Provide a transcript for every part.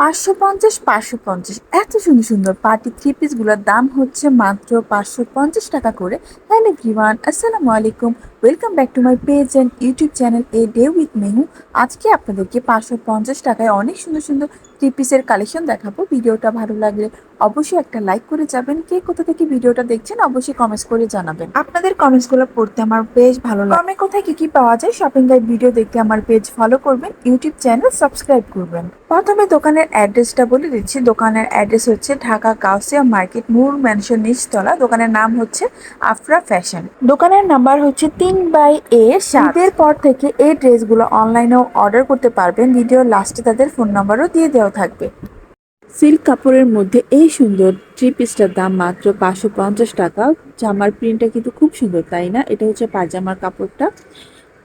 পাঁচশো পঞ্চাশ পাঁচশো পঞ্চাশ। এত সুন্দর সুন্দর পার্টি থ্রি পিসগুলোর দাম হচ্ছে মাত্র পাঁচশো পঞ্চাশ টাকা করে। হ্যালো এভরিওয়ান, আসসালামু আলাইকুম। Welcome back to my page and YouTube channel a day with Mehu আজকে আপনাদেরকে পাঁচশো পঞ্চাশ টাকায় অনেক সুন্দর সুন্দর থ্রি পিসের কালেকশন দেখাবো। ভিডিওটা ভালো লাগলে অবশ্যই একটা লাইক করে যাবেন। কে কোথা থেকে ভিডিওটা দেখছেন অবশ্যই কমেন্টস করে জানাবেন। আপনাদের কমেন্টসগুলো পড়তে আমার বেশ ভালো লাগে। কমে কোথায় কি কি পাওয়া যায় শপিং গাইড ভিডিও দেখতে আমার পেজ ফলো করবেন ইউটিউব চ্যানেল সাবস্ক্রাইব করবেন। প্রথমে দোকানের অ্যাড্রেসটা বলে দিচ্ছি। দোকানের অ্যাড্রেস হচ্ছে ঢাকা কাউসিয়া মার্কেট নূর ম্যানশন নিচতলা। দোকানের নাম হচ্ছে আফরা ফ্যাশন দোকানের নাম্বার হচ্ছে তিন বাই এ ঈদের পর থেকে এই ড্রেসগুলো অনলাইনেও অর্ডার করতে পারবেন। ভিডিও লাস্টে তাদের ফোন নাম্বারও দিয়ে দেওয়া থাকবে। সিল্ক কাপড়ের মধ্যে এই সুন্দর থ্রি পিসটার দাম মাত্র পাঁচশো পঞ্চাশ টাকা। জামার প্রিন্টটা কিন্তু খুব সুন্দর, তাই না? এটা হচ্ছে পাজামার কাপড়টা।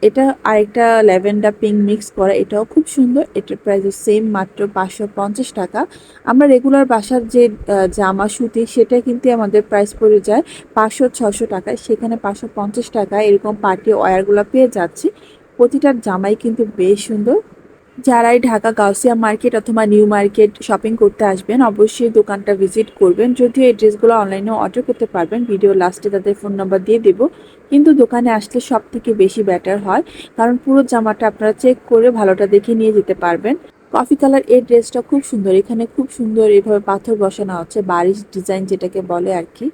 এটা আরেকটা ল্যাভেন্ডার পিঙ্ক মিক্স করা, এটাও খুব সুন্দর। এটার প্রাইস সেম মাত্র পাঁচশো পঞ্চাশ টাকা। আমরা রেগুলার বাসার যে জামা সুতি সেটা কিন্তু আমাদের প্রাইস পড়ে যায় পাঁচশো ছশো টাকায়। সেখানে পাঁচশো পঞ্চাশ টাকায় এরকম পার্টি ওয়্যারগুলো পেয়ে যাচ্ছি। প্রতিটার জামাই কিন্তু বেশ সুন্দর। যারাই ঢাকা গাউসিয়া মার্কেট অথবা নিউ মার্কেট শপিং করতে আসবেন, অবশ্যই দোকানটা ভিজিট করবেন। যদিও এই ড্রেসগুলো অনলাইনে অর্ডার করতে পারবেন, ভিডিও লাস্টে তাদের ফোন নাম্বার দিয়ে দেব। কিন্তু দোকানে আসলে সব থেকে বেশি বেটার হয়, কারণ পুরো জামাটা আপনারা চেক করে ভালোটা দেখে নিয়ে যেতে পারবেন। কফি কালার এই ড্রেসটা খুব সুন্দর, এখানে খুব সুন্দর এভাবে পাথর বসানো হচ্ছে বারিশ ডিজাইন যেটাকে বলে আর কি।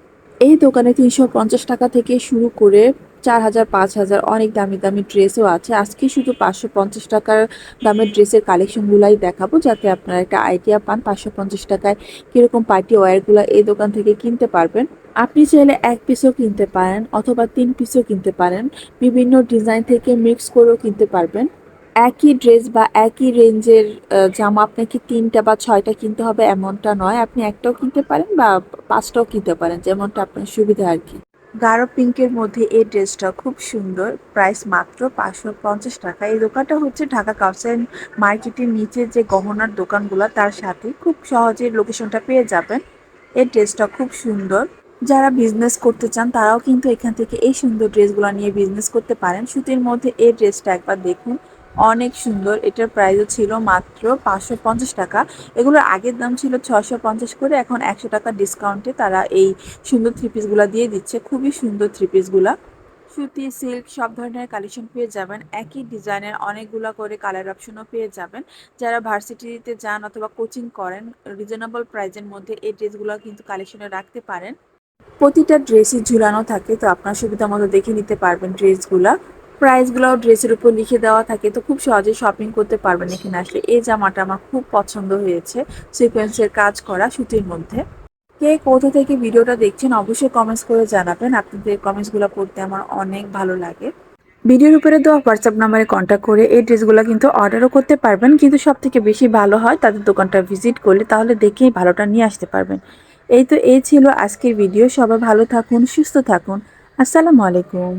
এই দোকানে তিনশো পঞ্চাশ টাকা থেকে শুরু করে চার হাজার পাঁচ হাজার অনেক দামি দামি ড্রেসও আছে। আজকে শুধু পাঁচশো পঞ্চাশ টাকার দামের ড্রেসের কালেকশনগুলাই দেখাবো যাতে আপনারা একটা আইডিয়া পান পাঁচশো পঞ্চাশ টাকায় কীরকম পার্টি ওয়্যারগুলো এই দোকান থেকে কিনতে পারবেন। আপনি চাইলে এক পিসও কিনতে পারেন অথবা তিন পিসও কিনতে পারেন। বিভিন্ন ডিজাইন থেকে মিক্স করেও কিনতে পারবেন। একই ড্রেস বা একই রেঞ্জের জামা আপনাকে তিনটা বা ছয়টা কিনতে হবে এমনটা নয়। আপনি একটাও কিনতে পারেন বা পাঁচটাও কিনতে পারেন, যেমনটা আপনার সুবিধা আর কি। গাঢ় পিঙ্কের মধ্যে এই ড্রেসটা খুব সুন্দর। প্রাইস মাত্র পাঁচশো পঞ্চাশ টাকা। এই দোকানটা হচ্ছে ঢাকা কাউসাইন মার্কেটের নিচে যে গহনার দোকানগুলো, তার সাথে খুব সহজে লোকেশনটা পেয়ে যাবেন। এই ড্রেসটা খুব সুন্দর। যারা বিজনেস করতে চান, তারাও কিন্তু এখান থেকে এই সুন্দর ড্রেসগুলো নিয়ে বিজনেস করতে পারেন। সুতির মধ্যে এই ড্রেসটা একবার দেখুন। অনেক সুন্দর। এটার প্রাইসও ছিল মাত্র পাঁচশো পঞ্চাশ টাকা। এগুলোর আগের দাম ছিল ছশো পঞ্চাশ করে। এখন একশো টাকা ডিসকাউন্টে তারা এই সুন্দর থ্রি পিসগুলো দিয়ে দিচ্ছে। খুবই সুন্দর থ্রি পিসগুলা সুতি সিল্ক সব ধরনের কালেকশন পেয়ে যাবেন। একই ডিজাইনের অনেকগুলো করে কালার অপশনও পেয়ে যাবেন। যারা ভার্সিটিতে যান অথবা কোচিং করেন রিজনেবল প্রাইজের মধ্যে এই ড্রেসগুলো কিন্তু কালেকশনে রাখতে পারেন। প্রতিটা ড্রেসই ঝুলানো থাকে, তো আপনার সুবিধা মতো দেখে নিতে পারবেন ড্রেসগুলা প্রাইসগুলোও ড্রেসের উপর লিখে দেওয়া থাকে, তো খুব সহজে শপিং করতে পারবেন এখানে আসলে। এই জামাটা আমার খুব পছন্দ হয়েছে সিকোয়েন্সের কাজ করা সুতির মধ্যে। কে কোথা থেকে ভিডিওটা দেখছেন অবশ্যই কমেন্টস করে জানাবেন, আপনাদের কমেন্টসগুলো পড়তে আমার অনেক ভালো লাগে। ভিডিওর উপরে দেওয়া হোয়াটসঅ্যাপ নাম্বারে কন্ট্যাক্ট করে এই ড্রেসগুলো কিন্তু অর্ডারও করতে পারবেন, কিন্তু সব থেকে বেশি ভালো হয় তাদের দোকানটা ভিজিট করলে, তাহলে দেখেই ভালোটা নিয়ে আসতে পারবেন। এই তো এই ছিল আজকের ভিডিও সবাই ভালো থাকুন, সুস্থ থাকুন। আসসালামু আলাইকুম।